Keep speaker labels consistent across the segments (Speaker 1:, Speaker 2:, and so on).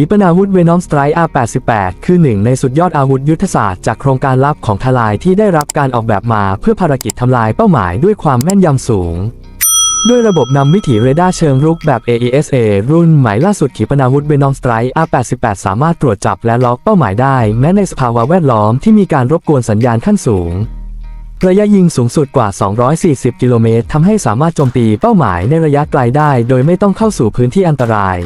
Speaker 1: ขีปนาวุธเวนอมสไตร์ R88 คือหนึ่งในสุดยอดอาวุธยุทธศาสตร์จากโครงการลับของทลายที่ได้รับการออกแบบมาเพื่อภารกิจทำลายเป้าหมายด้วยความแม่นยำสูง ด้วยระบบนำวิถีเรดาร์เชิงรุกแบบ AESA รุ่นใหม่ล่าสุดขีปนาวุธเวนอมสไตร์ R88 สามารถตรวจจับและล็อกเป้าหมายได้ แม้ในสภาวะแวดล้อมที่มีการรบกวนสัญญาณขั้นสูงระยะยิงสูงสุดกว่า 240 กิโลเมตรทำให้สามารถโจมตีเป้าหมายในระยะไกลได้ โดยไม่ต้องเข้าสู่พื้นที่อันตราย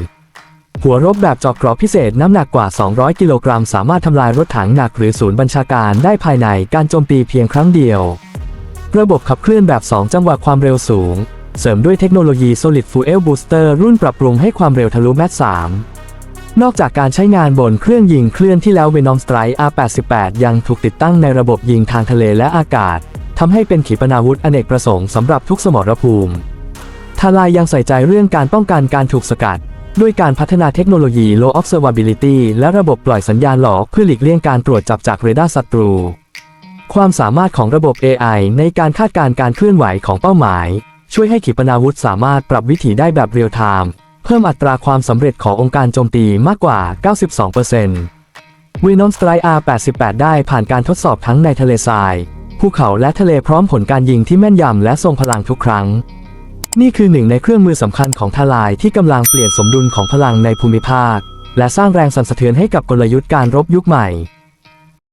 Speaker 1: หัวรบแบบเจอกกรอบพิเศษน้ำหนักกว่า 200 กิโลกรัม สามารถทำลายรถถังหนักหรือศูนย์บัญชาการได้ภายในการโจมตีเพียงครั้งเดียว ระบบขับเคลื่อนแบบ 2 จังหวะความเร็วสูง เสริมด้วยเทคโนโลยี Solid Fuel Booster รุ่นปรับปรุงให้ความเร็วทะลุแมต3นอกจากการใช้งานบนเครื่องยิงเคลื่อนที่แล้ว Venom Strike R88 ยังถูกติดตั้งในระบบยิงทางทะเลและอากาศทำให้เป็นขีปนาวุธอเนกประสงค์สำหรับทุกสมรภูมิทลายยังใส่ใจเรื่องการป้องกันการถูกสกัด ด้วยการพัฒนาเทคโนโลยี Low Observability และระบบปล่อยสัญญาณหลอกเพื่อหลีกเลี่ยงการตรวจจับจากเรดาร์ศัตรู ความสามารถของระบบ AI ในการคาดการณ์การเคลื่อนไหวของเป้าหมาย ช่วยให้ขีปนาวุธสามารถปรับวิถีได้แบบเรียลไทม์เพิ่มอัตราความสำเร็จขององค์การโจมตีมากกว่า 92% w e n o m Strike R88 ได้ผ่านการทดสอบทั้งในทะเลทราย ภูเขาและทะเลพร้อมผลการยิงที่แม่นยำและทรงพลังทุกครั้ง นี่คือหนึ่งในเครื่องมือสำคัญของทลายที่กำลังเปลี่ยนสมดุลของพลังในภูมิภาค และสร้างแรงสั่นสะเทือนให้กับกลยุทธ์การรบยุคใหม่